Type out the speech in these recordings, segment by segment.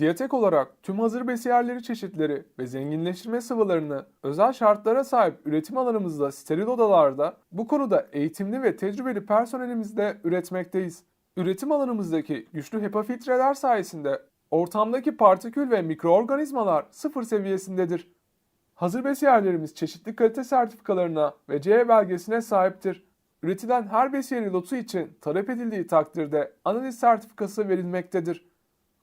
Diyatek olarak tüm hazır besiyerleri çeşitleri ve zenginleştirme sıvılarını özel şartlara sahip üretim alanımızda steril odalarda bu konuda eğitimli ve tecrübeli personelimizle üretmekteyiz. Üretim alanımızdaki güçlü HEPA filtreler sayesinde ortamdaki partikül ve mikroorganizmalar sıfır seviyesindedir. Hazır besiyerlerimiz çeşitli kalite sertifikalarına ve CE belgesine sahiptir. Üretilen her besiyeri lotu için talep edildiği takdirde analiz sertifikası verilmektedir.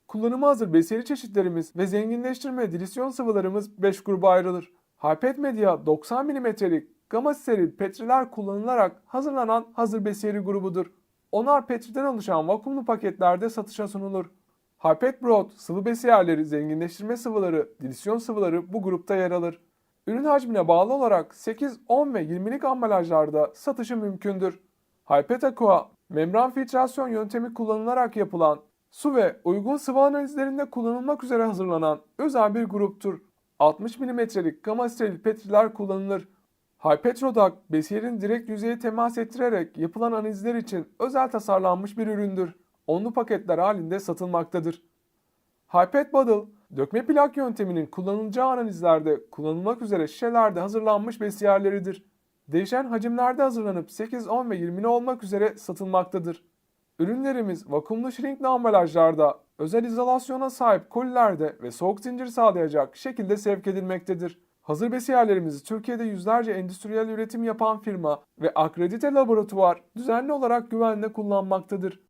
Kullanıma hazır besiyeri çeşitlerimiz ve zenginleştirme dilisyon sıvılarımız 5 gruba ayrılır. Harpet Media 90 mm'lik gama steril petriler kullanılarak hazırlanan hazır besiyeri grubudur. Onar petriden oluşan vakumlu paketlerde satışa sunulur. Harpet Broad sıvı besiyerleri, zenginleştirme sıvıları, dilisyon sıvıları bu grupta yer alır. Ürün hacmine bağlı olarak 8, 10 ve 20'lik ambalajlarda satışı mümkündür. Hypet Aqua, membran filtrasyon yöntemi kullanılarak yapılan su ve uygun sıvı analizlerinde kullanılmak üzere hazırlanan özel bir gruptur. 60 mm'lik gama steril petriler kullanılır. Hypet Rodak, besiyerin direkt yüzeye temas ettirerek yapılan analizler için özel tasarlanmış bir üründür. Onlu paketler halinde satılmaktadır. Hypet Bottle, dökme plak yönteminin kullanılacağı analizlerde kullanılmak üzere şişelerde hazırlanmış besiyerleridir. Değişen hacimlerde hazırlanıp 8, 10 ve 20'li olmak üzere satılmaktadır. Ürünlerimiz vakumlu şirinkli ambalajlarda, özel izolasyona sahip kolilerde ve soğuk zincir sağlayacak şekilde sevk edilmektedir. Hazır besiyerlerimizi Türkiye'de yüzlerce endüstriyel üretim yapan firma ve akredite laboratuvar düzenli olarak güvenle kullanmaktadır.